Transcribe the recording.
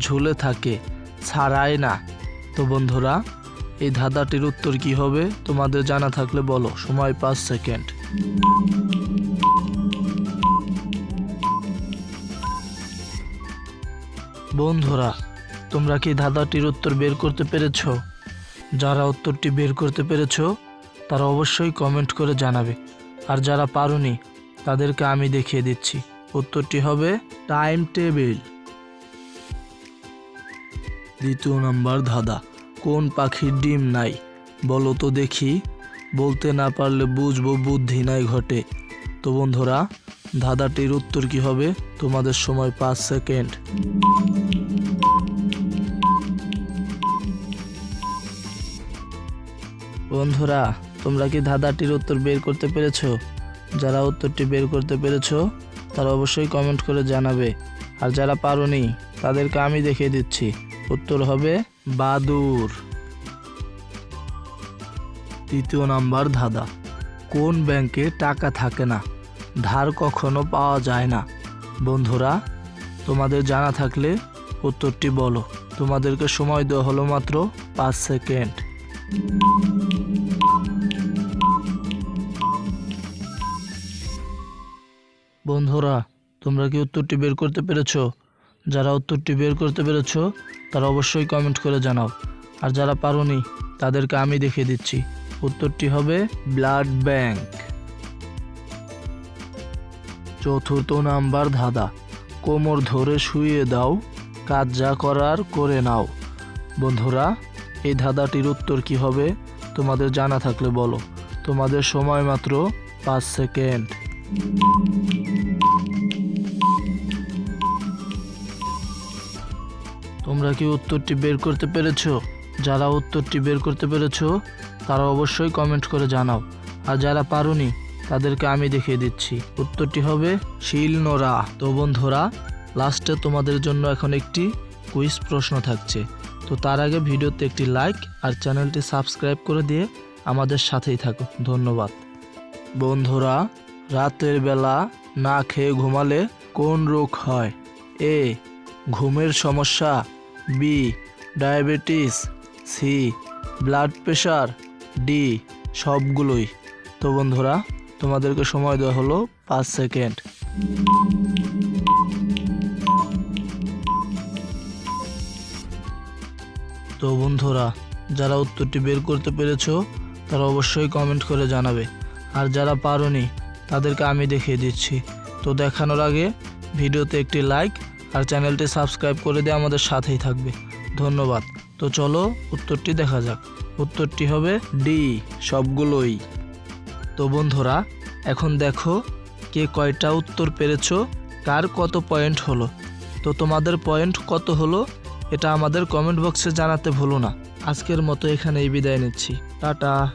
ঝুলে থাকে। ছাড়ায় না। তো বন্ধুরা, এই ধাঁধাটির উত্তর কি হবে তোমাদের জানা থাকলে বলো। সময় পাঁচ সেকেন্ড। বন্ধুরা, তোমরা কি ধাঁধাটির উত্তর বের করতে পেরেছ? যারা উত্তরটি বের করতে পেরেছ, তারা অবশ্যই কমেন্ট করে জানাবে। আর যারা পারোনি, তাদেরকে আমি দেখিয়ে দিচ্ছি। উত্তরটি হবে টাইম টেবিল। দ্বিতীয় নাম্বার ধাঁধা। কোন পাখির ডিম নাই? বলো তো দেখি। বলতে না পারলে বুঝব বুদ্ধি নাই ঘটে। তো বন্ধুরা, ধাঁধাটির উত্তর কি হবে? তোমাদের সময় পাঁচ সেকেন্ড। বন্ধুরা, তোমরা কি ধাঁধাটির উত্তর বের করতে পেরেছ? যারা উত্তরটি বের করতে পেরেছ, তারা অবশ্যই কমেন্ট করে জানাবে। আর যারা পারোনি, তাদেরকে আমি দেখিয়ে দিচ্ছি। উত্তর হবে বাদুর। তৃতীয় নাম্বার ধাঁধা। কোন ব্যাংকে টাকা থাকে না? ধার কখনো পাওয়া যায় না। বন্ধুরা, তোমাদের জানা থাকলে উত্তরটি বলো। তোমাদেরকে সময় দেওয়া হলো মাত্র পাঁচ সেকেন্ড। বন্ধুরা, তোমরা কি উত্তরটি বের করতে পেরেছ? যারা উত্তরটি বের করতে পেরেছ, তারা অবশ্যই কমেন্ট করে জানাও। আর যারা পারোনি, তাদেরকে আমি দেখিয়ে দিচ্ছি। উত্তরটি হবে ব্লাড ব্যাংক। চতুর্থ নাম্বার ধাঁধা। কোমর ধরে শুয়ে দাও, কাজ যা করার করে নাও। বন্ধুরা, এই ধাঁধাটির উত্তর কি হবে, তোমাদের জানা থাকলে বলো। তোমাদের সময় মাত্র পাঁচ সেকেন্ড। তোমরা কি উত্তরটি বের করতে পেরেছ? যারা উত্তরটি বের করতে পেরেছ, তারা অবশ্যই কমেন্ট করে জানাও। আর যারা পারোনি, তাদেরকে আমি দেখিয়ে দিচ্ছি। উত্তরটি হবে শিল নোরা তো বন্ধুরা লাস্টে তোমাদের জন্য এখন একটি কুইজ প্রশ্ন থাকছে। তো তার আগে ভিডিওতে একটি লাইক আর চ্যানেলটি সাবস্ক্রাইব করে দিয়ে আমাদের সাথেই থাকো। ধন্যবাদ। বন্ধুরা, রাতের বেলা না খেয়ে ঘুমালে কোন রোগ হয়? এ, ঘুমের সমস্যা B diabetes C blood pressure D সবগুলোই। তো বন্ধুরা, তোমাদেরকে সময় দেওয়া হলো পাঁচ সেকেন্ড। তো বন্ধুরা, যারা উত্তরটি বের করতে পেরেছ, তারা অবশ্যই কমেন্ট করে জানাবে। আর যারা পারোনি, তাদেরকে আমি দেখিয়ে দিচ্ছি। তো দেখানোর আগে ভিডিওতে একটি লাইক আর চ্যানেলটি সাবস্ক্রাইব করে দিয়ে আমাদের সাথেই থাকবে। ধন্যবাদ। তো চলো, উত্তরটি দেখা যাক। উত্তরটি হবে ডি, সবগুলোই। তো বন্ধুরা, এখন দেখো কে কয়টা উত্তর পেরেছ, কার কত পয়েন্ট হলো। তো তোমাদের পয়েন্ট কত হলো, এটা আমাদের কমেন্ট বক্সে জানাতে ভুলো না। আজকের মতো এখানেই বিদায় নিচ্ছি। টাটা।